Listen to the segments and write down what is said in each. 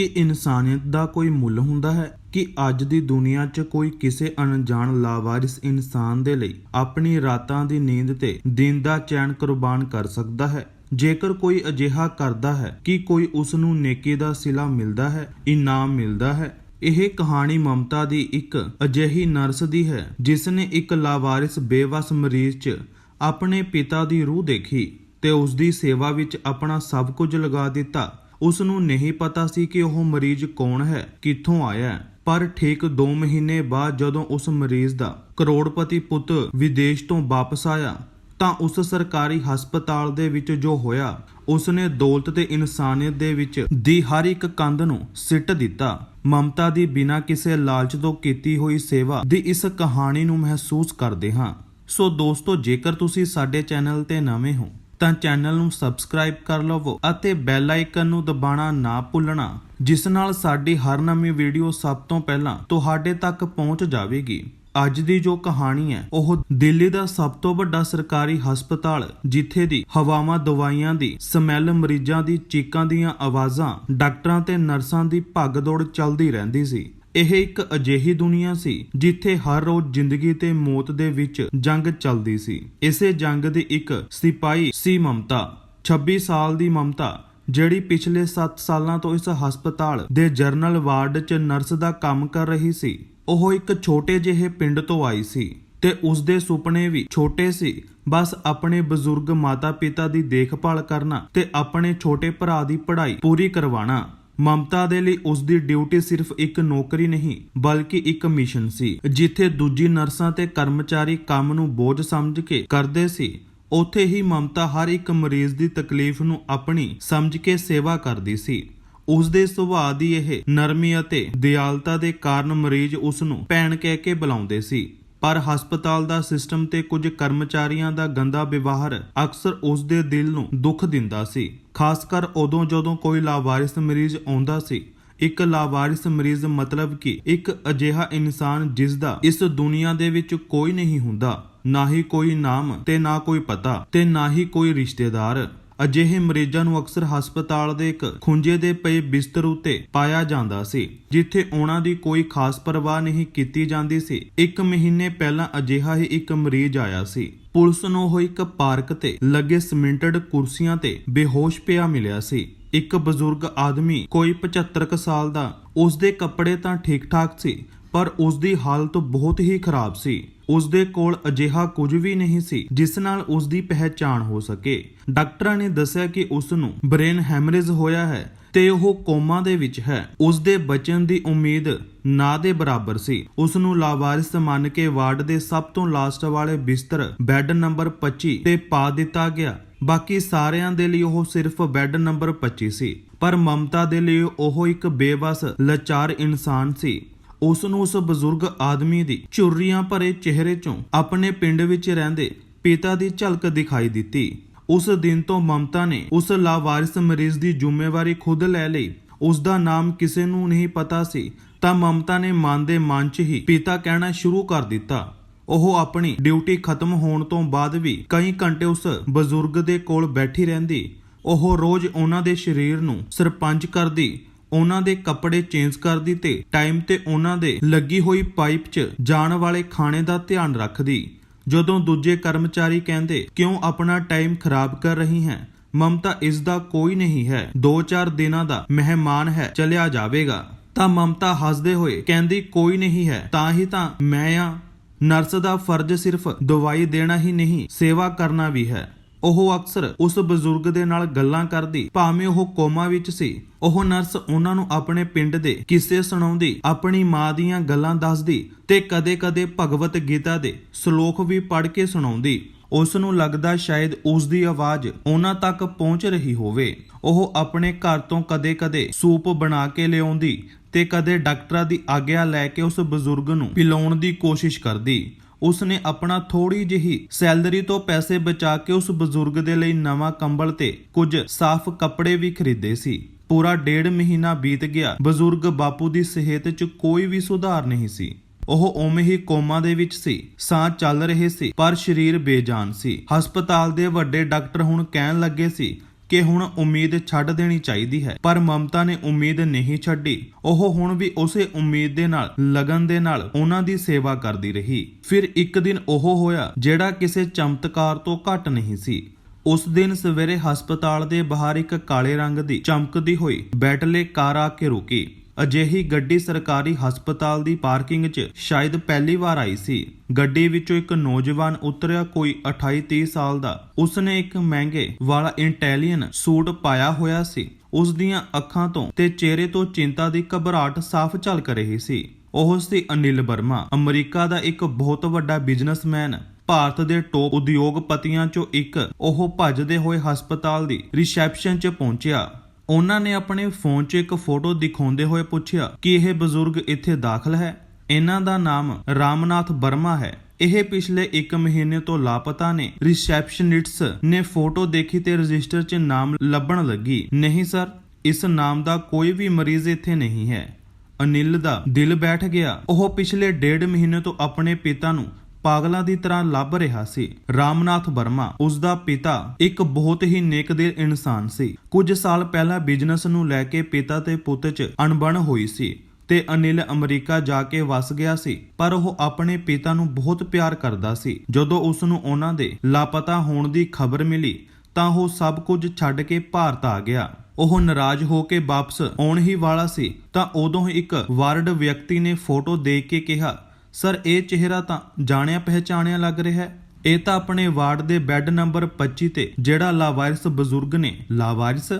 ਕਿ ਇਨਸਾਨੀਅਤ ਦਾ ਕੋਈ ਮੁੱਲ ਹੁੰਦਾ ਹੈ ਕਿ ਅੱਜ ਦੀ ਦੁਨੀਆ 'ਚ ਕੋਈ ਕਿਸੇ ਅਣਜਾਣ ਲਾਵਾਰਿਸ ਇਨਸਾਨ ਦੇ ਲਈ ਆਪਣੀ ਰਾਤਾਂ ਦੀ ਨੀਂਦ ਤੇ ਦਿਨ ਦਾ ਚੈਨ ਕੁਰਬਾਨ ਕਰ ਸਕਦਾ ਹੈ। ਜੇਕਰ ਕੋਈ ਅਜਿਹਾ ਕਰਦਾ ਹੈ ਕਿ ਕੋਈ ਉਸ ਨੂੰ ਨੇਕੀ ਦਾ ਸਿਲਾ ਮਿਲਦਾ ਹੈ, ਇਨਾਮ ਮਿਲਦਾ ਹੈ, ਇਹ ਕਹਾਣੀ ਮਮਤਾ ਦੀ ਇੱਕ ਅਜਿਹੀ ਨਰਸ ਦੀ ਹੈ ਜਿਸ ਨੇ ਇੱਕ ਲਾਵਾਰਿਸ ਬੇਵਸ ਮਰੀਜ਼ 'ਚ ਆਪਣੇ ਪਿਤਾ ਦੀ ਰੂਹ ਦੇਖੀ ਤੇ ਉਸ ਦੀ ਸੇਵਾ ਵਿੱਚ ਆਪਣਾ ਸਭ ਕੁਝ ਲਗਾ ਦਿੱਤਾ। ਉਸ ਨੂੰ ਨਹੀਂ ਪਤਾ ਸੀ ਕਿ ਉਹ ਮਰੀਜ਼ ਕੌਣ ਹੈ, ਕਿੱਥੋਂ ਆਇਆ ਹੈ। ਪਰ ਠੀਕ 2 ਮਹੀਨੇ ਬਾਅਦ ਜਦੋਂ ਉਸ ਮਰੀਜ਼ ਦਾ ਕਰੋੜਪਤੀ ਪੁੱਤ ਵਿਦੇਸ਼ ਤੋਂ ਵਾਪਸ ਆਇਆ, ਤਾਂ ਉਸ ਸਰਕਾਰੀ ਹਸਪਤਾਲ ਦੇ ਵਿੱਚ ਜੋ ਹੋਇਆ ਉਸ ਨੇ ਦੌਲਤ ਤੇ ਇਨਸਾਨੀਅਤ ਦੇ ਵਿੱਚ ਦੀ ਹਰ ਇੱਕ ਕੰਧ ਨੂੰ ਸਿੱਟ ਦਿੱਤਾ। ਮਮਤਾ ਦੀ ਬਿਨਾਂ ਕਿਸੇ ਲਾਲਚ ਤੋਂ ਕੀਤੀ ਹੋਈ ਸੇਵਾ ਦੀ ਇਸ ਕਹਾਣੀ ਨੂੰ ਮਹਿਸੂਸ ਕਰਦੇ ਹਾਂ। ਸੋ ਦੋਸਤੋ, ਜੇਕਰ ਤੁਸੀਂ ਸਾਡੇ ਚੈਨਲ ਤੇ ਨਵੇਂ ਹੋ ਤਾਂ ਚੈਨਲ ਨੂੰ ਸਬਸਕ੍ਰਾਈਬ ਕਰ ਲਵੋ ਅਤੇ ਬੈਲ ਆਈਕਨ ਨੂੰ ਦਬਾਉਣਾ ਨਾ ਭੁੱਲਣਾ, ਜਿਸ ਨਾਲ ਸਾਡੀ ਹਰ ਨਵੀਂ ਵੀਡੀਓ ਸਭ ਤੋਂ ਪਹਿਲਾਂ ਤੁਹਾਡੇ ਤੱਕ ਪਹੁੰਚ ਜਾਵੇਗੀ। ਅੱਜ ਦੀ ਜੋ ਕਹਾਣੀ ਹੈ, ਉਹ ਦਿੱਲੀ ਦਾ ਸਭ ਤੋਂ ਵੱਡਾ ਸਰਕਾਰੀ ਹਸਪਤਾਲ, ਜਿੱਥੇ ਦੀ ਹਵਾਵਾਂ ਦਵਾਈਆਂ ਦੀ, ਸਮੈਲ ਮਰੀਜ਼ਾਂ ਦੀ ਚੀਕਾਂ ਦੀਆਂ ਆਵਾਜ਼ਾਂ, ਡਾਕਟਰਾਂ ਤੇ ਨਰਸਾਂ ਦੀ ਭੱਗ-ਦੌੜ ਚੱਲਦੀ ਰਹਿੰਦੀ ਸੀ। ਇਹ ਇੱਕ ਅਜਿਹੀ ਦੁਨੀਆ ਸੀ ਜਿੱਥੇ ਹਰ ਰੋਜ਼ ਜ਼ਿੰਦਗੀ ਤੇ ਮੌਤ ਦੇ ਵਿੱਚ ਜੰਗ ਚੱਲਦੀ ਸੀ। ਇਸੇ ਜੰਗ ਦੀ ਇੱਕ ਸਿਪਾਹੀ ਸੀ ਮਮਤਾ। 26 ਸਾਲ ਦੀ ਮਮਤਾ, ਜਿਹੜੀ ਪਿਛਲੇ 7 ਸਾਲਾਂ ਤੋਂ ਇਸ ਹਸਪਤਾਲ ਦੇ ਜਰਨਲ ਵਾਰਡ 'ਚ ਨਰਸ ਦਾ ਕੰਮ ਕਰ ਰਹੀ ਸੀ, ਉਹ ਇੱਕ ਛੋਟੇ ਜਿਹੇ ਪਿੰਡ ਤੋਂ ਆਈ ਸੀ ਤੇ ਉਸ ਦੇ ਸੁਪਨੇ ਵੀ ਛੋਟੇ ਸੀ। ਬਸ ਆਪਣੇ ਬਜ਼ੁਰਗ ਮਾਤਾ-ਪਿਤਾ ਦੀ ਦੇਖਭਾਲ ਕਰਨਾ ਤੇ ਆਪਣੇ ਛੋਟੇ ਭਰਾ ਦੀ ਪੜ੍ਹਾਈ ਪੂਰੀ ਕਰਵਾਉਣਾ। ਮਮਤਾ ਦੇ ਲਈ ਉਸ ਦੀ ਡਿਊਟੀ ਸਿਰਫ ਇੱਕ ਨੌਕਰੀ ਨਹੀਂ, ਬਲਕਿ ਇੱਕ ਮਿਸ਼ਨ ਸੀ, ਜਿੱਥੇ ਦੂਜੀ ਨਰਸਾਂ ਤੇ ਕਰਮਚਾਰੀ ਕੰਮ ਨੂੰ ਬੋਝ ਸਮਝ ਕੇ ਕਰਦੇ ਸੀ। ਉੱਥੇ ਹੀ ਮਮਤਾ ਹਰ ਇੱਕ ਮਰੀਜ਼ ਦੀ ਤਕਲੀਫ ਨੂੰ ਆਪਣੀ ਸਮਝ ਕੇ ਸੇਵਾ ਕਰਦੀ ਸੀ। ਉਸ ਦੇ ਸੁਭਾਅ ਦੀ ਇਹ ਨਰਮੀ ਅਤੇ ਦਿਆਲਤਾ ਦੇ ਕਾਰਨ ਮਰੀਜ਼ ਉਸ ਨੂੰ ਭੈਣ ਕਹਿ ਕੇ ਬੁਲਾਉਂਦੇ ਸੀ। ਪਰ ਹਸਪਤਾਲ ਦਾ ਸਿਸਟਮ ਤੇ ਕੁਝ ਕਰਮਚਾਰੀਆਂ ਦਾ ਗੰਦਾ ਵਿਵਹਾਰ ਅਕਸਰ ਉਸ ਦੇ ਦਿਲ ਨੂੰ ਦੁੱਖ ਦਿੰਦਾ ਸੀ। ਖਾਸ ਕਰ ਉਦੋਂ ਜਦੋਂ ਕੋਈ ਲਾਵਾਰਿਸ ਮਰੀਜ਼ ਆਉਂਦਾ ਸੀ। ਇੱਕ ਲਾਵਾਰਿਸ ਮਰੀਜ਼ ਮਤਲਬ ਕਿ ਇੱਕ ਅਜਿਹਾ ਇਨਸਾਨ ਜਿਸ ਦਾ ਇਸ ਦੁਨੀਆ ਦੇ ਵਿੱਚ ਕੋਈ ਨਹੀਂ ਹੁੰਦਾ। ਨਾ ਹੀ ਕੋਈ ਨਾਮ ਤੇ ਨਾ ਕੋਈ ਪਤਾ ਤੇ ਨਾ ਹੀ ਕੋਈ ਰਿਸ਼ਤੇਦਾਰ। ਅਜਿਹੇ ਮਰੀਜ਼ਾਂ ਨੂੰ ਅਕਸਰ ਹਸਪਤਾਲ ਦੇ ਇੱਕ ਖੁੰਝੇ ਦੇ ਪਏ ਬਿਸਤਰ ਉੱਤੇ ਪਾਇਆ ਜਾਂਦਾ ਸੀ, ਜਿੱਥੇ ਉਹਨਾਂ ਦੀ ਕੋਈ ਖਾਸ ਪਰਵਾਹ ਨਹੀਂ ਕੀਤੀ ਜਾਂਦੀ ਸੀ। ਇੱਕ ਮਹੀਨੇ ਪਹਿਲਾਂ ਅਜਿਹਾ ਹੀ ਇੱਕ ਮਰੀਜ਼ ਆਇਆ ਸੀ। ਪੁਲਿਸ ਨੂੰ ਉਹ ਇੱਕ ਪਾਰਕ ਤੇ ਲੱਗੇ ਸਿਮੈਂਟਡ ਕੁਰਸੀਆਂ ਤੇ ਬੇਹੋਸ਼ ਪਿਆ ਮਿਲਿਆ ਸੀ। ਇੱਕ ਬਜ਼ੁਰਗ ਆਦਮੀ ਕੋਈ 75 ਕੁ ਸਾਲ ਦਾ ਉਸ ਦੇ ਕੱਪੜੇ ਤਾਂ ਠੀਕ-ਠਾਕ ਸੀ, ਪਰ ਉਸ ਦੀ ਹਾਲਤ ਬਹੁਤ ਹੀ ਖਰਾਬ ਸੀ। ਉਸ ਦੇ ਕੋਲ ਅਜਿਹਾ ਕੁਝ ਵੀ ਨਹੀਂ ਸੀ ਜਿਸ ਨਾਲ ਉਸ ਦੀ ਪਹਿਚਾਣ ਹੋ ਸਕੇ। ਡਾਕਟਰਾਂ ਨੇ ਦੱਸਿਆ ਕਿ ਉਸ ਨੂੰ ਬ੍ਰੇਨ ਹੈਮਰੇਜ ਹੋਇਆ ਹੈ ਤੇ ਉਹ ਕੋਮਾ ਦੇ ਵਿੱਚ ਹੈ। ਉਸ ਦੇ ਬਚਣ ਦੀ ਉਮੀਦ ਨਾ ਦੇ ਬਰਾਬਰ ਸੀ। ਉਸ ਨੂੰ ਲਾਵਾਰਿਸ ਮੰਨ ਕੇ ਵਾਰਡ ਦੇ ਸਭ ਤੋਂ ਲਾਸਟ ਵਾਲੇ ਬਿਸਤਰ ਬੈੱਡ ਨੰਬਰ 25 ਤੇ ਪਾ ਦਿੱਤਾ ਗਿਆ। ਬਾਕੀ ਸਾਰਿਆਂ ਦੇ ਲਈ ਉਹ ਸਿਰਫ ਬੈੱਡ ਨੰਬਰ 25 ਸੀ। ਪਰ ਮਮਤਾ ਦੇ ਲਈ ਉਹ ਇੱਕ ਬੇਵਸ, ਲਾਚਾਰ ਇਨਸਾਨ ਸੀ। ਉਸ ਨੂੰ ਉਸ ਬਜ਼ੁਰਗ ਆਦਮੀ ਦੀ ਚੁਰਰੀਆਂ ਭਰੇ ਚਿਹਰੇ 'ਚੋਂ ਆਪਣੇ ਪਿੰਡ ਵਿੱਚ ਰਹਿੰਦੇ ਪਿਤਾ ਦੀ ਝਲਕ ਦਿਖਾਈ ਦਿੱਤੀ। ਉਸ ਦਿਨ ਤੋਂ ਮਮਤਾ ਨੇ ਉਸ ਲਾਵਾਰਿਸ ਮਰੀਜ਼ ਦੀ ਜ਼ਿੰਮੇਵਾਰੀ ਖੁਦ ਲੈ ਲਈ। ਉਸ ਦਾ ਨਾਮ ਕਿਸੇ ਨੂੰ ਨਹੀਂ ਪਤਾ ਸੀ, ਤਾਂ ਮਮਤਾ ਨੇ ਮਨ ਦੇ ਮਨ 'ਚ ਹੀ ਪਿਤਾ ਕਹਿਣਾ ਸ਼ੁਰੂ ਕਰ ਦਿੱਤਾ। ਉਹ ਆਪਣੀ ਡਿਊਟੀ ਖਤਮ ਹੋਣ ਤੋਂ ਬਾਅਦ ਵੀ ਕਈ ਘੰਟੇ ਉਸ ਬਜ਼ੁਰਗ ਦੇ ਕੋਲ ਬੈਠੀ ਰਹਿੰਦੀ। ਉਹ ਰੋਜ਼ ਉਹਨਾਂ ਦੇ ਸਰੀਰ ਨੂੰ ਸਰਪੰਚ ਕਰਦੀ ਉਹਨਾਂ ਦੇ ਕੱਪੜੇ ਚੇਂਜ ਕਰਦੀ ਤੇ ਟਾਈਮ ਤੇ ਉਹਨਾਂ ਦੇ ਲੱਗੀ ਹੋਈ ਪਾਈਪ 'ਚ ਜਾਣ ਵਾਲੇ ਖਾਣੇ ਦਾ ਧਿਆਨ ਰੱਖਦੀ। ਜਦੋਂ ਦੂਜੇ ਕਰਮਚਾਰੀ ਕਹਿੰਦੇ, ਕਿਉਂ ਆਪਣਾ ਟਾਈਮ ਖਰਾਬ ਕਰ ਰਹੀ ਹੈ? ਮਮਤਾ ਇਸ ਦਾ ਕੋਈ ਨਹੀਂ ਹੈ। 2-4 ਦਿਨਾਂ ਦਾ ਮਹਿਮਾਨ ਹੈ, ਚਲਿਆ ਜਾਵੇਗਾ। ਤਾਂ ਮਮਤਾ ਹੱਸਦੇ ਹੋਏ ਕਹਿੰਦੀ, ਕੋਈ ਨਹੀਂ ਹੈ, ਤਾਂ ਹੀ ਤਾਂ ਮੈਂ ਆ। ਨਰਸ ਦਾ ਫਰਜ਼ ਸਿਰਫ ਦਵਾਈ ਦੇਣਾ ਹੀ ਨਹੀਂ, ਸੇਵਾ ਕਰਨਾ ਵੀ ਹੈ। ਉਹ ਅਕਸਰ ਉਸ ਬਜ਼ੁਰਗ ਦੇ ਨਾਲ ਗੱਲਾਂ ਕਰਦੀ, ਭਾਵੇਂ ਉਹ ਕੋਮਾ ਵਿੱਚ ਸੀ, ਉਹ ਨਰਸ ਉਹਨਾਂ ਨੂੰ ਆਪਣੇ ਪਿੰਡ ਦੇ ਕਿੱਸੇ ਸੁਣਾਉਂਦੀ, ਆਪਣੀ ਮਾਂ ਦੀਆਂ ਗੱਲਾਂ ਦੱਸਦੀ ਤੇ ਕਦੇ-ਕਦੇ ਭਗਵਤ ਗੀਤਾ ਦੇ ਸ਼ਲੋਕ ਵੀ ਪੜ੍ਹ ਕੇ ਸੁਣਾਉਂਦੀ। ਉਸ ਨੂੰ ਲੱਗਦਾ ਸ਼ਾਇਦ ਉਸ ਦੀ ਆਵਾਜ਼ ਉਹਨਾਂ ਤੱਕ ਪਹੁੰਚ ਰਹੀ ਹੋਵੇ। ਉਹ ਆਪਣੇ ਘਰ ਤੋਂ ਕਦੇ-ਕਦੇ ਸੂਪ ਬਣਾ ਕੇ ਲਿਆਉਂਦੀ ਤੇ ਕਦੇ ਡਾਕਟਰਾਂ ਦੀ ਆਗਿਆ ਲੈ ਕੇ ਉਸ ਬਜ਼ੁਰਗ ਨੂੰ ਪਿਲਾਉਣ ਦੀ ਕੋਸ਼ਿਸ਼ ਕਰਦੀ। ਉਸ ਨੇ ਆਪਣਾ ਥੋੜੀ ਜਿਹੀ ਸੈਲਰੀ ਤੋਂ ਪੈਸੇ ਬਚਾ ਕੇ ਉਸ ਬਜ਼ੁਰਗ ਦੇ ਲਈ ਨਵਾਂ ਕੰਬਲ ਤੇ ਕੁਝ ਸਾਫ਼ ਕੱਪੜੇ ਵੀ ਖਰੀਦੇ ਸੀ। ਪੂਰਾ ਡੇਢ ਮਹੀਨਾ ਬੀਤ ਗਿਆ। ਬਜ਼ੁਰਗ ਬਾਪੂ ਦੀ ਸਿਹਤ 'ਚ ਕੋਈ ਵੀ ਸੁਧਾਰ ਨਹੀਂ ਸੀ। ਉਹ ਉਵੇਂ ਹੀ ਕੋਮਾ ਦੇ ਵਿੱਚ ਸੀ। ਸਾਹ ਚੱਲ ਰਹੇ ਸੀ, ਪਰ ਸਰੀਰ ਬੇਜਾਨ ਸੀ। ਹਸਪਤਾਲ ਦੇ ਵੱਡੇ ਡਾਕਟਰ ਹੁਣ ਕਹਿਣ ਲੱਗੇ ਸੀ ਕਿ ਹੁਣ ਉਮੀਦ ਛੱਡ ਦੇਣੀ ਚਾਹੀਦੀ ਹੈ, ਪਰ ਮਮਤਾ ਨੇ ਉਮੀਦ ਨਹੀਂ ਛੱਡੀ। ਉਹ ਹੁਣ ਵੀ ਉਸੇ ਉਮੀਦ ਦੇ ਨਾਲ, ਲਗਨ ਦੇ ਨਾਲ ਉਹਨਾਂ ਦੀ ਸੇਵਾ ਕਰਦੀ ਰਹੀ। ਫਿਰ ਇੱਕ ਦਿਨ ਉਹ ਹੋਇਆ, ਜਿਹੜਾ ਕਿਸੇ ਚਮਤਕਾਰ ਤੋਂ ਘੱਟ ਨਹੀਂ ਸੀ। ਉਸ ਦਿਨ ਸਵੇਰੇ ਹਸਪਤਾਲ ਦੇ ਬਾਹਰ ਇੱਕ ਕਾਲੇ ਰੰਗ ਦੀ ਚਮਕਦੀ ਹੋਈ ਬੈਟਲੇ ਕਾਰ ਆ ਕੇ ਰੁਕੀ। ਅਜਿਹੀ ਗੱਡੀ ਸਰਕਾਰੀ ਹਸਪਤਾਲ ਦੀ ਪਾਰਕਿੰਗ 'ਚ ਸ਼ਾਇਦ ਪਹਿਲੀ ਵਾਰ ਆਈ ਸੀ। ਗੱਡੀ ਵਿੱਚੋਂ ਇੱਕ ਨੌਜਵਾਨ ਉਤਰਿਆ ਕੋਈ 28-30 ਸਾਲ ਦਾ। ਉਸਨੇ ਇੱਕ ਮਹਿੰਗੇ ਵਾਲਾ ਇੰਟੈਲੀਅਨ ਸੂਟ ਪਾਇਆ ਹੋਇਆ ਸੀ। ਉਸ ਦੀਆਂ ਅੱਖਾਂ ਤੋਂ ਤੇ ਚਿਹਰੇ ਤੋਂ ਚਿੰਤਾ ਦੀ ਘਬਰਾਹਟ ਸਾਫ਼ ਝਲਕ ਰਹੀ ਸੀ। ਉਹ ਸੀ ਅਨਿਲ ਵਰਮਾ, ਅਮਰੀਕਾ ਦਾ ਇੱਕ ਬਹੁਤ ਵੱਡਾ ਬਿਜ਼ਨਸਮੈਨ। ਭਾਰਤ ਦੇ ਟੋਪ ਉਦਯੋਗਪਤੀਆਂ 'ਚੋਂ ਇੱਕ। ਉਹ ਭੱਜਦੇ ਹੋਏ ਹਸਪਤਾਲ ਦੀ ਰਿਸੈਪਸ਼ਨ 'ਚ ਪਹੁੰਚਿਆ। ਉਹਨਾਂ ਨੇ ਆਪਣੇ ਫੋਨ 'ਚ ਇੱਕ ਫੋਟੋ ਦਿਖਾਉਂਦੇ ਹੋਏ ਪੁੱਛਿਆ ਕਿ ਇਹ ਬਜ਼ੁਰਗ ਇੱਥੇ ਦਾਖਲ ਹੈ। ਇਹਨਾਂ ਦਾ ਨਾਮ ਰਾਮਨਾਥ ਵਰਮਾ ਹੈ। ਇਹ ਪਿਛਲੇ 1 ਮਹੀਨੇ ਤੋਂ ਲਾਪਤਾ ਨੇ। ਰਿਸੈਪਸ਼ਨਿਸਟਸ ਨੇ ਫੋਟੋ ਦੇਖੀ ਤੇ ਰਜਿਸਟਰ 'ਚ ਨਾਮ ਲੱਭਣ ਲੱਗੀ। ਨਹੀਂ, ਸਰ, ਇਸ ਨਾਮ ਦਾ ਕੋਈ ਵੀ ਮਰੀਜ਼ ਇੱਥੇ ਨਹੀਂ ਹੈ। ਅਨਿਲ ਦਾ ਦਿਲ ਬੈਠ ਗਿਆ। ਉਹ ਪਿਛਲੇ ਡੇਢ ਮਹੀਨੇ ਤੋਂ ਆਪਣੇ ਪਿਤਾ ਨੂੰ ਪਾਗਲਾਂ ਦੀ ਤਰ੍ਹਾਂ ਲੱਭ ਰਿਹਾ ਸੀ। ਰਾਮਨਾਥ ਵਰਮਾ, ਉਸ ਦਾ ਪਿਤਾ, ਇੱਕ ਬਹੁਤ ਹੀ ਨੇਕਦਿਲ ਇਨਸਾਨ ਸੀ। ਕੁਝ ਸਾਲ ਪਹਿਲਾਂ ਬਿਜ਼ਨਸ ਨੂੰ ਲੈ ਕੇ ਪਿਤਾ ਤੇ ਪੁੱਤ 'ਚ ਅਣਬਣ ਹੋਈ ਸੀ ਤੇ ਅਨਿਲ ਅਮਰੀਕਾ ਜਾ ਕੇ ਵਸ ਗਿਆ ਸੀ, ਪਰ ਉਹ ਆਪਣੇ ਪਿਤਾ ਨੂੰ ਬਹੁਤ ਪਿਆਰ ਕਰਦਾ ਸੀ। ਜਦੋਂ ਉਸ ਨੂੰ ਉਹਨਾਂ ਦੇ ਲਾਪਤਾ ਹੋਣ ਦੀ ਖਬਰ ਮਿਲੀ, ਤਾਂ ਉਹ ਸਭ ਕੁਝ ਛੱਡ ਕੇ ਭਾਰਤ ਆ ਗਿਆ। ਉਹ ਨਾਰਾਜ਼ ਹੋ ਕੇ ਵਾਪਸ ਆਉਣ ਹੀ ਵਾਲਾ ਸੀ, ਤਾਂ ਉਦੋਂ ਹੀ ਇੱਕ ਵਾਰਡ ਵਿਅਕਤੀ ਨੇ ਫੋਟੋ ਦੇਖ ਕੇ ਕਿਹਾ ਸਰ, ਇਹ ਚਿਹਰਾ ਤਾਂ ਜਾਣਿਆ ਪਹਿਚਾਣਿਆ ਲੱਗ ਰਿਹਾ ਹੈ। ਇਹ ਤਾਂ ਆਪਣੇ ਵਾਰਡ ਦੇ ਬੈੱਡ ਨੰਬਰ 25 ਤੇ ਜਿਹੜਾ ਲਾਵਾਰਿਸ ਬਜ਼ੁਰਗ ਨੇ, ਲਾਵਾਰਿਸ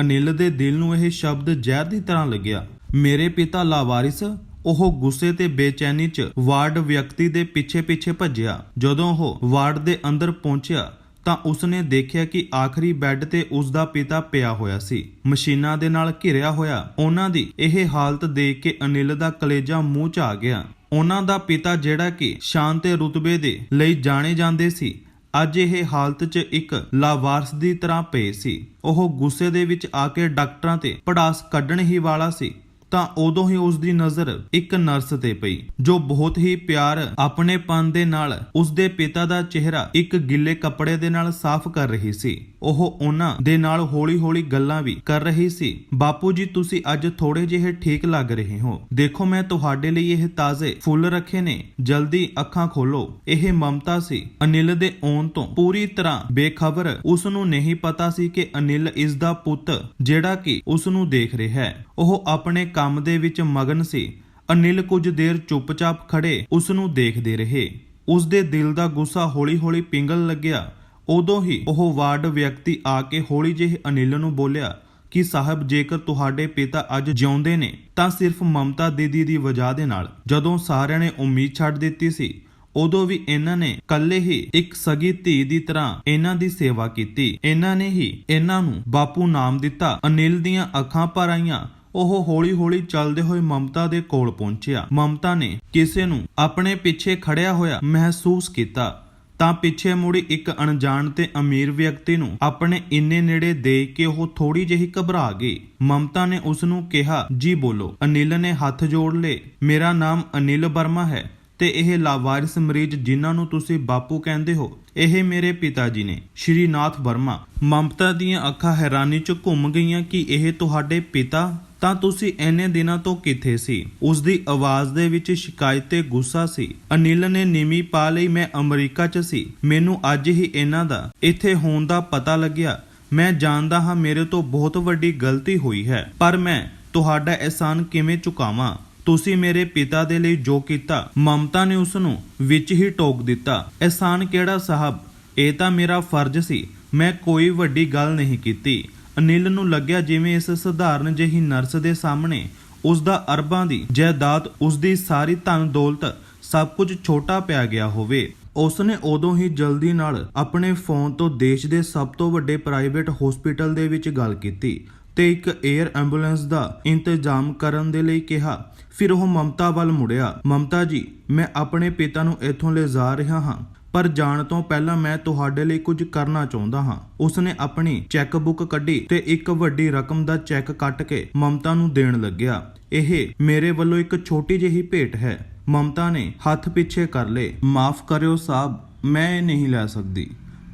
ਅਨਿਲ ਦੇ ਦਿਲ ਨੂੰ ਇਹ ਸ਼ਬਦ ਜ਼ਹਿਰ ਦੀ ਤਰ੍ਹਾਂ ਲੱਗਿਆ। ਮੇਰੇ ਪਿਤਾ ਲਾਵਾਰਿਸ ਉਹ ਗੁੱਸੇ ਤੇ ਬੇਚੈਨੀ 'ਚ ਵਾਰਡ ਵਿਅਕਤੀ ਦੇ ਪਿੱਛੇ-ਪਿੱਛੇ ਭੱਜਿਆ। ਜਦੋਂ ਉਹ ਵਾਰਡ ਦੇ ਅੰਦਰ ਪਹੁੰਚਿਆ ਤਾਂ ਉਸਨੇ ਦੇਖਿਆ ਕਿ ਆਖਰੀ ਬੈੱਡ ਤੇ ਉਸਦਾ ਪਿਤਾ ਪਿਆ ਹੋਇਆ ਸੀ। ਮਸ਼ੀਨਾਂ ਦੇ ਨਾਲ ਘਿਰਿਆ ਹੋਇਆ, ਉਹਨਾਂ ਦੀ ਇਹ ਹਾਲਤ ਦੇਖ ਕੇ ਅਨਿਲ ਦਾ ਕਲੇਜਾ ਮੂੰਹ 'ਚ ਆ ਗਿਆ। ਉਹਨਾਂ ਦਾ ਪਿਤਾ ਜਿਹੜਾ ਕਿ ਸ਼ਾਨ ਤੇ ਰੁਤਬੇ ਦੇ ਲਈ ਜਾਣੇ ਜਾਂਦੇ ਸੀ, ਅੱਜ ਇਹ ਹਾਲਤ 'ਚ ਇੱਕ ਲਾਵਾਰਸ ਦੀ ਤਰ੍ਹਾਂ ਪਏ ਸੀ। ਉਹ ਗੁੱਸੇ ਦੇ ਵਿੱਚ ਆ ਕੇ ਡਾਕਟਰਾਂ ਤੇ ਪੜਾਸ ਕੱਢਣ ਹੀ ਵਾਲਾ ਸੀ। ਤਾਂ ਉਦੋਂ ਹੀ ਉਸ ਦੀ ਨਜ਼ਰ ਇੱਕ ਨਰਸ ਤੇ ਪਈ, ਜੋ ਬਹੁਤ ਹੀ ਪਿਆਰ ਆਪਣੇ ਦੇ ਨਾਲ ਉਸ ਦੇ ਪਿਤਾ ਦਾ ਚਿਹਰਾ ਇੱਕ ਗਿੱਲੇ ਕੱਪੜੇ ਦੇ ਨਾਲ ਸਾਫ਼ ਕਰ ਰਹੀ ਸੀ। ਉਹ ਉਹਨਾਂ ਦੇ ਨਾਲ ਹੌਲੀ-ਹੌਲੀ ਗੱਲਾਂ ਵੀ ਕਰ ਰਹੀ ਸੀ। ਬਾਪੂ ਜੀ, ਤੁਸੀਂ ਅੱਜ ਥੋੜੇ ਜਿਹੇ ਠੀਕ ਲੱਗ ਰਹੇ ਹੋ। ਦੇਖੋ, ਮੈਂ ਤੁਹਾਡੇ ਲਈ ਇਹ ਤਾਜ਼ੇ ਫੁੱਲ ਰੱਖੇ ਨੇ। ਜਲਦੀ ਅੱਖਾਂ ਖੋਲੋ ਇਹ ਮਮਤਾ ਸੀ। ਅਨਿਲ ਦੇ ਆਉਣ ਤੋਂ ਪੂਰੀ ਤਰ੍ਹਾਂ ਬੇਖਬਰ ਉਸ ਨੂੰ ਨਹੀਂ ਪਤਾ ਸੀ ਕਿ ਅਨਿਲ ਇਸ ਦਾ ਪੁੱਤ ਜਿਹੜਾ ਕਿ ਉਸ ਨੂੰ ਦੇਖ ਰਿਹਾ ਹੈ। ਉਹ ਆਪਣੇ ਕੰਮ ਦੇ ਵਿੱਚ ਮਗਨ ਸੀ। ਅਨਿਲ ਕੁਝ ਦੇਰ ਚੁੱਪਚਾਪ ਖੜੇ ਉਸ ਨੂੰ ਦੇਖਦੇ ਰਹੇ। ਉਸ ਦੇ ਦਿਲ ਦਾ ਗੁੱਸਾ ਹੌਲੀ-ਹੌਲੀ ਪਿੰਗਲ ਲੱਗਿਆ। ਉਦੋਂ ਹੀ ਉਹ ਵਾਰਡ ਵਿਅਕਤੀ ਆ ਕੇ ਹੌਲੀ ਜਿਹੇ ਅਨਿਲ ਨੂੰ ਬੋਲਿਆ ਕਿ, ਸਾਹਿਬ, ਜੇਕਰ ਤੁਹਾਡੇ ਪਿਤਾ ਅੱਜ ਜਿਉਂਦੇ ਨੇ, ਤਾਂ ਸਿਰਫ ਮਮਤਾ ਦੀਦੀ ਦੀ ਵਜ੍ਹਾ ਦੇ ਨਾਲ। ਜਦੋਂ ਸਾਰਿਆਂ ਨੇ ਉਮੀਦ ਛੱਡ ਦਿੱਤੀ ਸੀ, ਉਦੋਂ ਵੀ ਇਹਨਾਂ ਨੇ ਕੱਲੇ ਹੀ ਇੱਕ ਸਗੀ ਧੀ ਦੀ ਤਰ੍ਹਾਂ ਇਹਨਾਂ ਦੀ ਸੇਵਾ ਕੀਤੀ। ਇਹਨਾਂ ਨੇ ਹੀ ਇਹਨਾਂ ਨੂੰ ਬਾਪੂ ਨਾਮ ਦਿੱਤਾ। ਅਨਿਲ ਦੀਆਂ ਅੱਖਾਂ ਭਰ ਆਈਆਂ। ਉਹ ਹੌਲੀ-ਹੌਲੀ ਚੱਲਦੇ ਹੋਏ ਮਮਤਾ ਦੇ ਕੋਲ ਪਹੁੰਚਿਆ। ਮਮਤਾ ਨੇ ਕਿਸੇ ਨੂੰ ਆਪਣੇ ਪਿੱਛੇ ਖੜਿਆ ਹੋਇਆ ਮਹਿਸੂਸ ਕੀਤਾ। ਤਾਂ ਪਿੱਛੇ ਮੁੜੀ ਇੱਕ ਅਣਜਾਣ ਤੇ ਅਮੀਰ ਵਿਅਕਤੀ ਨੂੰ ਆਪਣੇ ਇੰਨੇ ਨੇੜੇ ਦੇਖ ਕੇ ਉਹ ਥੋੜੀ ਜਿਹੀ ਘਬਰਾ ਗਈ। ਮਮਤਾ ਨੇ ਉਸ ਨੂੰ ਕਿਹਾ, ਜੀ ਬੋਲੋ। ਅਨਿਲ ਨੇ ਹੱਥ ਜੋੜ ਲਏ। ਮੇਰਾ ਨਾਮ ਅਨਿਲ ਵਰਮਾ ਹੈ ਤੇ ਇਹ ਲਾਵਾਰਿਸ ਮਰੀਜ਼ ਜਿਨ੍ਹਾਂ ਨੂੰ ਤੁਸੀਂ ਬਾਪੂ ਕਹਿੰਦੇ ਹੋ, ਇਹ ਮੇਰੇ ਪਿਤਾ ਜੀ ਨੇ, ਸ਼੍ਰੀਨਾਥ ਵਰਮਾ। ਮਮਤਾ ਦੀਆਂ ਅੱਖਾਂ ਹੈਰਾਨੀ 'ਚ ਘੁੰਮ ਗਈਆਂ ਕਿ ਇਹ ਤੁਹਾਡੇ ਪਿਤਾ ਤਾਂ ਤੁਸੀਂ ਇੰਨੇ ਦਿਨਾਂ ਤੋਂ ਕਿੱਥੇ ਸੀ? ਉਸ ਦੀ ਆਵਾਜ਼ ਦੇ ਵਿੱਚ ਸ਼ਿਕਾਇਤ ਤੇ ਗੁੱਸਾ ਸੀ। ਅਨਿਲ ਨੇ ਨੀਮੀ ਪਾ ਲਈ, ਮੈਂ ਅਮਰੀਕਾ 'ਚ ਸੀ। ਮੈਨੂੰ ਅੱਜ ਹੀ ਇਹਨਾਂ ਦਾ, ਇੱਥੇ ਹੋਣ ਦਾ ਪਤਾ ਲੱਗਿਆ। ਮੈਂ ਜਾਣਦਾ ਹਾਂ ਮੇਰੇ ਤੋਂ ਬਹੁਤ ਵੱਡੀ ਗਲਤੀ ਹੋਈ ਹੈ। ਪਰ ਮੈਂ ਤੁਹਾਡਾ ਅਹਿਸਾਨ ਕਿਵੇਂ ਚੁਕਾਵਾਂ? ਤੁਸੀਂ ਮੇਰੇ ਪਿਤਾ ਦੇ ਲਈ ਜੋ ਕੀਤਾ, ਮਮਤਾ ਨੇ ਉਸ ਨੂੰ ਵਿੱਚ ਹੀ ਟੋਕ ਦਿੱਤਾ। ਅਹਿਸਾਨ ਕਿਹੜਾ, ਸਾਹਿਬ? ਇਹ ਤਾਂ ਮੇਰਾ ਫਰਜ਼ ਸੀ। ਮੈਂ ਕੋਈ ਵੱਡੀ ਗੱਲ ਨਹੀਂ ਕੀਤੀ। ਅਨਿਲ ਨੂੰ ਲੱਗਿਆ ਜਿਵੇਂ ਇਸ ਸਧਾਰਨ ਜਿਹੀ ਨਰਸ ਦੇ ਸਾਹਮਣੇ। ਉਸ ਦਾ ਅਰਬਾਂ ਦੀ ਜਾਇਦਾਦ ਉਸ ਦੀ ਸਾਰੀ ਧਨ ਦੌਲਤ ਸਭ ਕੁਝ ਛੋਟਾ ਪਿਆ ਗਿਆ ਹੋਵੇ। ਉਸ ਨੇ ਉਦੋਂ ਹੀ ਜਲਦੀ ਨਾਲ ਆਪਣੇ ਫੋਨ ਤੋਂ ਦੇਸ਼ ਦੇ ਸਭ ਤੋਂ ਵੱਡੇ ਪ੍ਰਾਈਵੇਟ ਹਸਪੀਟਲ ਦੇ ਵਿੱਚ ਗੱਲ ਕੀਤੀ ਤੇ ਇੱਕ 에ਅਰ ਐਂਬੂਲੈਂਸ ਦਾ ਇੰਤਜ਼ਾਮ ਕਰਨ ਦੇ ਲਈ ਕਿਹਾ। ਫਿਰ ਉਹ ਮਮਤਾ ਵੱਲ ਮੁੜਿਆ। ਮਮਤਾ ਜੀ, ਮੈਂ ਆਪਣੇ ਪਿਤਾ ਨੂੰ ਇੱਥੋਂ ਲੈ ਜਾ ਰਿਹਾ ਹਾਂ। ਪਰ ਜਾਣ ਤੋਂ ਪਹਿਲਾਂ ਮੈਂ ਤੁਹਾਡੇ ਲਈ ਕੁਝ ਕਰਨਾ ਚਾਹੁੰਦਾ ਹਾਂ। ਉਸਨੇ ਆਪਣੀ ਚੈੱਕ ਬੁੱਕ ਕੱਢੀ ਤੇ ਇੱਕ ਵੱਡੀ ਰਕਮ ਦਾ ਚੈੱਕ ਕੱਟ ਕੇ ਮਮਤਾ ਨੂੰ ਦੇਣ ਲੱਗਿਆ। ਇਹ ਮੇਰੇ ਵੱਲੋਂ ਇੱਕ ਛੋਟੀ ਜਿਹੀ ਭੇਟ ਹੈ। ਮਮਤਾ ਨੇ ਹੱਥ ਪਿੱਛੇ ਕਰ ਲਏ। ਮਾਫ ਕਰਿਓ ਸਾਹਿਬ, ਮੈਂ ਇਹ ਨਹੀਂ ਲੈ ਸਕਦੀ।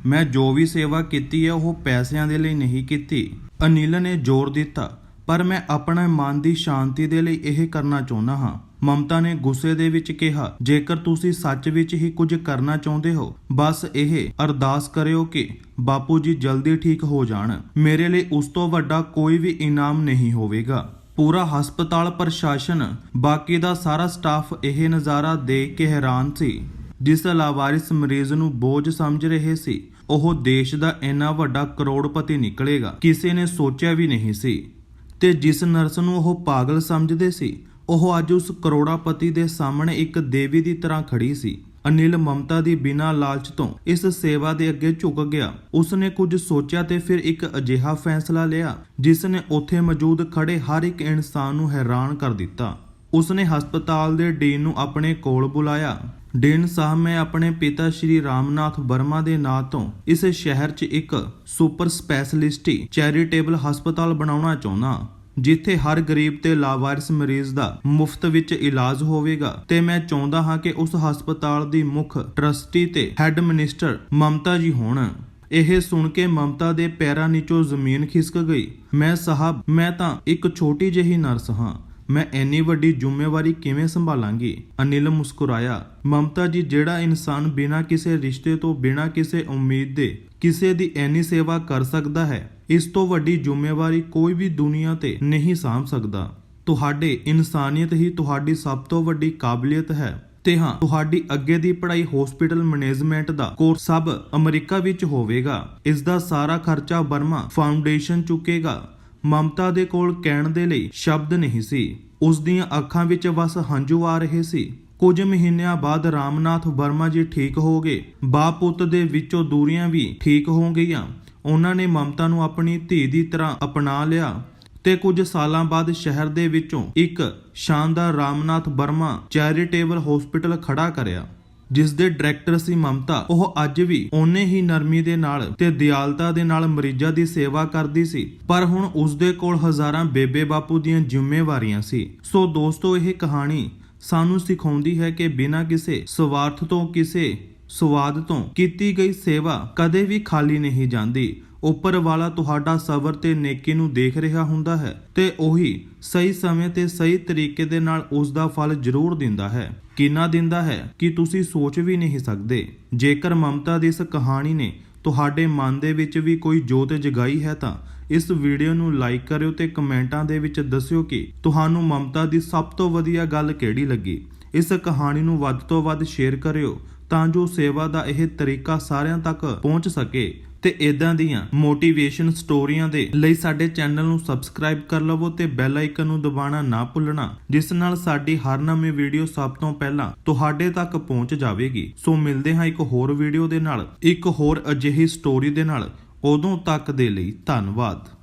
ਮੈਂ ਜੋ ਵੀ ਸੇਵਾ ਕੀਤੀ ਹੈ, ਉਹ ਪੈਸਿਆਂ ਦੇ ਲਈ ਨਹੀਂ ਕੀਤੀ। ਅਨਿਲ ਨੇ ਜ਼ੋਰ ਦਿੱਤਾ, ਪਰ ਮੈਂ ਆਪਣੇ ਮਨ ਦੀ ਸ਼ਾਂਤੀ ਦੇ ਲਈ ਇਹ ਕਰਨਾ ਚਾਹੁੰਦਾ ਹਾਂ। ਮਮਤਾ ਨੇ ਗੁੱਸੇ ਦੇ ਵਿੱਚ ਕਿਹਾ, ਜੇਕਰ ਤੁਸੀਂ ਸੱਚ ਵਿੱਚ ਹੀ ਕੁਝ ਕਰਨਾ ਚਾਹੁੰਦੇ ਹੋ, ਬਸ ਇਹ ਅਰਦਾਸ ਕਰਿਓ ਕਿ ਬਾਪੂ ਜੀ ਜਲਦੀ ਠੀਕ ਹੋ ਜਾਣ। ਮੇਰੇ ਲਈ ਉਸ ਤੋਂ ਵੱਡਾ ਕੋਈ ਵੀ ਇਨਾਮ ਨਹੀਂ ਹੋਵੇਗਾ। ਪੂਰਾ ਹਸਪਤਾਲ ਪ੍ਰਸ਼ਾਸਨ, ਬਾਕੀ ਦਾ ਸਾਰਾ ਸਟਾਫ ਇਹ ਨਜ਼ਾਰਾ ਦੇਖ ਕੇ ਹੈਰਾਨ ਸੀ, ਜਿਸ ਲਾਵਾਰਿਸ ਮਰੀਜ਼ ਨੂੰ ਬੋਝ ਸਮਝ ਰਹੇ ਸੀ। ਉਹ ਦੇਸ਼ ਦਾ ਇੰਨਾ ਵੱਡਾ ਕਰੋੜਪਤੀ ਨਿਕਲੇਗਾ, ਕਿਸੇ ਨੇ ਸੋਚਿਆ ਵੀ ਨਹੀਂ ਸੀ। ਤੇ ਜਿਸ ਨਰਸ ਨੂੰ ਉਹ ਪਾਗਲ ਸਮਝਦੇ ਸੀ ਉਹ ਅੱਜ ਉਸ ਕਰੋੜਾਪਤੀ ਦੇ ਸਾਹਮਣੇ ਇੱਕ ਦੇਵੀ ਦੀ ਤਰ੍ਹਾਂ ਖੜੀ ਸੀ। ਅਨਿਲ ਮਮਤਾ ਦੀ ਬਿਨਾਂ ਲਾਲਚ ਤੋਂ ਇਸ ਸੇਵਾ ਦੇ ਅੱਗੇ ਝੁਕ ਗਿਆ। ਉਸਨੇ ਕੁਝ ਸੋਚਿਆ ਤੇ ਫਿਰ ਇੱਕ ਅਜਿਹਾ ਫੈਸਲਾ ਲਿਆ ਜਿਸ ਨੇ ਉੱਥੇ ਮੌਜੂਦ ਖੜੇ ਹਰ ਇੱਕ ਇਨਸਾਨ ਨੂੰ ਹੈਰਾਨ ਕਰ ਦਿੱਤਾ। ਉਸਨੇ ਹਸਪਤਾਲ ਦੇ ਡੀਨ ਨੂੰ ਆਪਣੇ ਕੋਲ ਬੁਲਾਇਆ। ਡੀਨ ਸਾਹਿਬ, ਮੈਂ ਆਪਣੇ ਪਿਤਾ ਸ਼੍ਰੀ ਰਾਮਨਾਥ ਵਰਮਾ ਦੇ ਨਾਂ ਤੋਂ ਇਸ ਸ਼ਹਿਰ 'ਚ ਇੱਕ ਸੁਪਰ ਸਪੈਸ਼ਲਿਸਟੀ ਚੈਰੀਟੇਬਲ ਹਸਪਤਾਲ ਬਣਾਉਣਾ ਚਾਹੁੰਦਾ। ਜਿੱਥੇ ਹਰ ਗਰੀਬ ਤੇ ਲਾਵਾਰਿਸ ਮਰੀਜ਼ ਦਾ ਮੁਫਤ ਵਿੱਚ ਇਲਾਜ ਹੋਵੇਗਾ। ਤੇ ਮੈਂ ਚਾਹੁੰਦਾ ਹਾਂ ਕਿ ਉਸ ਹਸਪਤਾਲ ਦੀ ਮੁੱਖ ਟਰਸਟੀ ਤੇ ਹੈੱਡ ਮਿਨਿਸਟਰ ਮਮਤਾ ਜੀ ਹੋਣ। ਇਹ ਸੁਣ ਕੇ ਮਮਤਾ ਦੇ ਪੈਰਾਂ ਨੀਚੋਂ ਜ਼ਮੀਨ ਖਿਸਕ ਗਈ। ਮੈਂ, ਸਾਹਿਬ, ਮੈਂ ਤਾਂ ਇੱਕ ਛੋਟੀ ਜਿਹੀ ਨਰਸ ਹਾਂ। ਮੈਂ ਇੰਨੀ ਵੱਡੀ ਜ਼ਿੰਮੇਵਾਰੀ ਕਿਵੇਂ ਸੰਭਾਲਾਂਗੀ? ਅਨਿਲ ਮੁਸਕਰਾਇਆ। ਮਮਤਾ ਜੀ, ਜਿਹੜਾ ਇਨਸਾਨ ਬਿਨਾਂ ਕਿਸੇ ਰਿਸ਼ਤੇ ਤੋਂ ਬਿਨਾਂ ਕਿਸੇ ਉਮੀਦ ਦੇ ਕਿਸੇ ਦੀ ਐਨੀ ਸੇਵਾ ਕਰ ਸਕਦਾ ਹੈ, ਇਸ ਤੋਂ ਵੱਡੀ ਜ਼ਿੰਮੇਵਾਰੀ ਕੋਈ ਵੀ ਦੁਨੀਆ ਤੇ ਨਹੀਂ ਸਾਂਭ ਸਕਦਾ। ਤੁਹਾਡੇ ਇਨਸਾਨੀਅਤ ਹੀ ਤੁਹਾਡੀ ਸਭ ਤੋਂ ਵੱਡੀ ਕਾਬਲੀਅਤ ਹੈ। ਤੇ ਹਾਂ, ਤੁਹਾਡੀ ਅੱਗੇ ਦੀ ਪੜ੍ਹਾਈ ਹਸਪੀਟਲ ਮੈਨੇਜਮੈਂਟ ਦਾ ਕੋਰਸ ਸਭ ਅਮਰੀਕਾ ਵਿੱਚ ਹੋਵੇਗਾ। ਇਸ ਦਾ ਸਾਰਾ ਖਰਚਾ ਬਰਮਾ ਫਾਊਂਡੇਸ਼ਨ ਚੁੱਕੇਗਾ। ਮਮਤਾ ਦੇ ਕੋਲ ਕਹਿਣ ਦੇ ਲਈ ਸ਼ਬਦ ਨਹੀਂ ਸੀ। ਉਸ ਦੀਆਂ ਅੱਖਾਂ ਵਿੱਚ ਬਸ ਹੰਝੂ ਆ ਰਹੇ ਸੀ। ਕੁਝ ਮਹੀਨਿਆਂ ਬਾਅਦ ਰਾਮਨਾਥ ਵਰਮਾ ਜੀ ਠੀਕ ਹੋ ਗਏ। ਬਾਪ ਪੁੱਤ ਦੇ ਵਿੱਚੋਂ ਦੂਰੀਆਂ ਵੀ ਠੀਕ ਹੋ ਗਈਆਂ। ਉਹਨਾਂ ਨੇ ਮਮਤਾ ਨੂੰ ਆਪਣੀ ਧੀ ਦੀ ਤਰ੍ਹਾਂ ਅਪਣਾ ਲਿਆ ਤੇ ਕੁਝ ਸਾਲਾਂ ਬਾਅਦ ਸ਼ਹਿਰ ਦੇ ਵਿੱਚੋਂ ਇੱਕ ਸ਼ਾਨਦਾਰ ਰਾਮਨਾਥ ਵਰਮਾ ਚੈਰੀਟੇਬਲ ਹਸਪੀਟਲ ਖੜਾ ਕਰਿਆ ਜਿਸ ਦੇ ਡਾਇਰੈਕਟਰ ਸੀ ਮਮਤਾ। ਉਹ ਅੱਜ ਵੀ ਓਨੇ ਹੀ ਨਰਮੀ ਦੇ ਨਾਲ ਤੇ ਦਿਆਲਤਾ ਦੇ ਨਾਲ ਮਰੀਜ਼ਾਂ ਦੀ ਸੇਵਾ ਕਰਦੀ ਸੀ, ਪਰ ਹੁਣ ਉਸ ਦੇ ਕੋਲ ਹਜ਼ਾਰਾਂ ਬੇਬੇ ਬਾਪੂ ਦੀਆਂ ਜ਼ਿੰਮੇਵਾਰੀਆਂ ਸੀ। ਸੋ ਦੋਸਤੋ, ਇਹ ਕਹਾਣੀ ਸਾਨੂੰ ਸਿਖਾਉਂਦੀ ਹੈ ਕਿ ਬਿਨਾਂ ਕਿਸੇ ਸਵਾਰਥ ਤੋਂ, ਕਿਸੇ ਸਵਾਦ ਤੋਂ ਕੀਤੀ ਗਈ ਸੇਵਾ ਕਦੇ ਵੀ ਖਾਲੀ ਨਹੀਂ ਜਾਂਦੀ। ਉੱਪਰ ਵਾਲਾ ਤੁਹਾਡਾ ਸਬਰ ਤੇ ਨੇਕੀ ਨੂੰ ਦੇਖ ਰਿਹਾ ਹੁੰਦਾ ਹੈ ਤੇ ਉਹੀ ਸਹੀ ਸਮੇਂ ਤੇ ਸਹੀ ਤਰੀਕੇ ਦੇ ਨਾਲ ਉਸ ਦਾ ਫਲ ਜ਼ਰੂਰ ਦਿੰਦਾ ਹੈ। ਕਿੰਨਾ ਦਿੰਦਾ ਹੈ ਕਿ ਤੁਸੀਂ ਸੋਚ ਵੀ ਨਹੀਂ ਸਕਦੇ। ਜੇਕਰ ਮਮਤਾ ਦੀ ਇਸ ਕਹਾਣੀ ਨੇ ਤੁਹਾਡੇ ਮਨ ਦੇ ਵਿੱਚ ਵੀ ਕੋਈ ਜੋਤ ਜਗਾਈ ਹੈ ਤਾਂ ਇਸ ਵੀਡੀਓ ਨੂੰ ਲਾਈਕ ਕਰਿਓ ਤੇ ਕਮੈਂਟਾਂ ਦੇ ਵਿੱਚ ਦੱਸਿਓ ਕਿ ਤੁਹਾਨੂੰ ਮਮਤਾ ਦੀ ਸਭ ਤੋਂ ਵਧੀਆ ਗੱਲ ਕਿਹੜੀ ਲੱਗੀ। ਇਸ ਕਹਾਣੀ ਨੂੰ ਵੱਧ ਤੋਂ ਵੱਧ ਸ਼ੇਅਰ ਕਰਿਓ ਤਾਂ ਜੋ ਸੇਵਾ ਦਾ ਇਹ ਤਰੀਕਾ ਸਾਰਿਆਂ ਤੱਕ ਪਹੁੰਚ ਸਕੇ। ਤੇ ਇਦਾਂ ਦੀਆਂ ਮੋਟੀਵੇਸ਼ਨ ਸਟੋਰੀਆਂ ਦੇ ਲਈ ਸਾਡੇ ਚੈਨਲ ਨੂੰ ਸਬਸਕ੍ਰਾਈਬ ਕਰ ਲਵੋ ਤੇ ਬੈਲ ਆਈਕਨ ਨੂੰ ਦਬਾਉਣਾ ਨਾ ਭੁੱਲਣਾ, ਜਿਸ ਨਾਲ ਸਾਡੀ ਹਰ ਨਵੀਂ ਵੀਡੀਓ ਸਭ ਤੋਂ ਪਹਿਲਾਂ ਤੁਹਾਡੇ ਤੱਕ ਪਹੁੰਚ ਜਾਵੇਗੀ। ਸੋ ਮਿਲਦੇ ਹਾਂ ਇੱਕ ਹੋਰ ਵੀਡੀਓ ਦੇ ਨਾਲ, ਇੱਕ ਹੋਰ ਅਜਿਹੀ ਸਟੋਰੀ ਦੇ ਨਾਲ। ਉਦੋਂ ਤੱਕ ਦੇ ਲਈ ਧੰਨਵਾਦ।